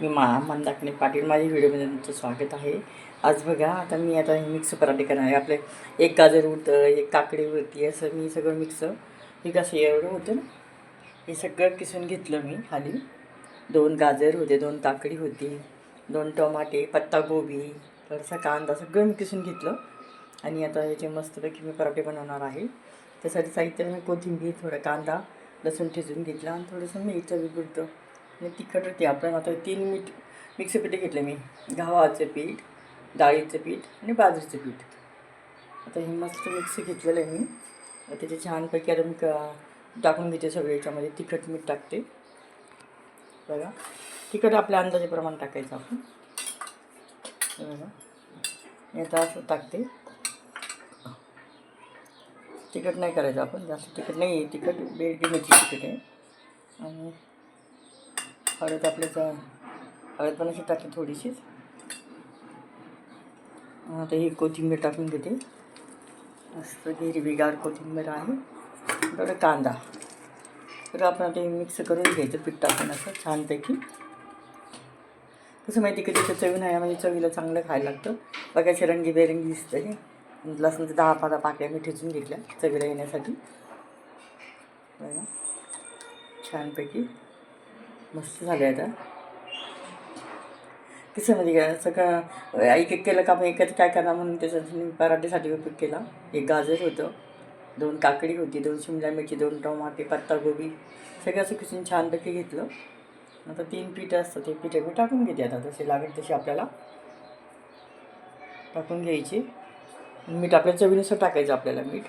मी मा मंदाकिनी पाटील माझ्या व्हिडिओमध्ये तुमचं स्वागत आहे. आज बघा आता मी आता हे मिक्स पराठे करणार आहे. आपले एक गाजर उरतं एक काकडी उरती असं मी सगळं मिक्स. हे कसं एवढं होतं ना? हे सगळं किसून घेतलं मी खाली. दोन गाजर होते दोन काकडी होती दोन टमाटे पत्तागोबी थोडासा कांदा सगळं मी किसून घेतलं. आणि आता याचे मस्तपैकी मी पराठे बनवणार आहे त्यासाठी साहित्य मी कोथिंबीर थोडा कांदा लसूण ठेचून घेतला आणि थोडंसं मी चवीपुरतं आणि तिखट होती आपण आता तीन मीठ मिक्सपीठ घेतले मी. गव्हाचं पीठ डाळीचं पीठ आणि बाजरीचं पीठ. आता हे मस्त मिक्स घेतलेलं आहे मी. त्याचे छानपैकी आता मी क- टाकून घेते सगळे याच्यामध्ये. तिखट मीठ टाकते. बघा. तिखट आपल्या अंदाजाप्रमाणे टाकायचं आपण. बघा. आता असं टाकते. तिखट नाही करायचं आपण. जास्त तिखट नाही आहे. तिखट बेडगी मिरची तिखट आहे. आणि हळद आपल्याचा हळद पण अशी टाकते थोडीशीच. आता ही कोथिंबीर टाकून घेते. मस्त हिरवीगार कोथिंबीर आहे. थोडं कांदा. तर आपण आता हे मिक्स करून घ्यायचं पीठ टाकून असं छानपैकी. कसं माहिती की त्याचं चवी नाही म्हणजे चवीला चांगलं खायला लागतं. बघायची रंगी बेरंगी दिसतं हे. लसणाचं दहा पाला पाकळ्या मी ठेचून घेतल्या चवीला येण्यासाठी. छानपैकी. मस्त झाले आता. कसं म्हणजे काय सगळं एक एक केलं का आपण एकत्र काय करणार म्हणून त्याच्यासाठी मी पराठेसाठी उपयोग केला. एक गाजर होतं दोन काकडी होती दोन शिमला मिरची दोन टमाटे पत्तागोबी सगळं असं किसून छानपैकी घेतलं. आता तीन पिठं असतं ते पीठ मी टाकून घेते आता तसे लागेल तसे आपल्याला. टाकून घ्यायची. मीठ आपल्या चवीनुसार टाकायचं आपल्याला मीठ.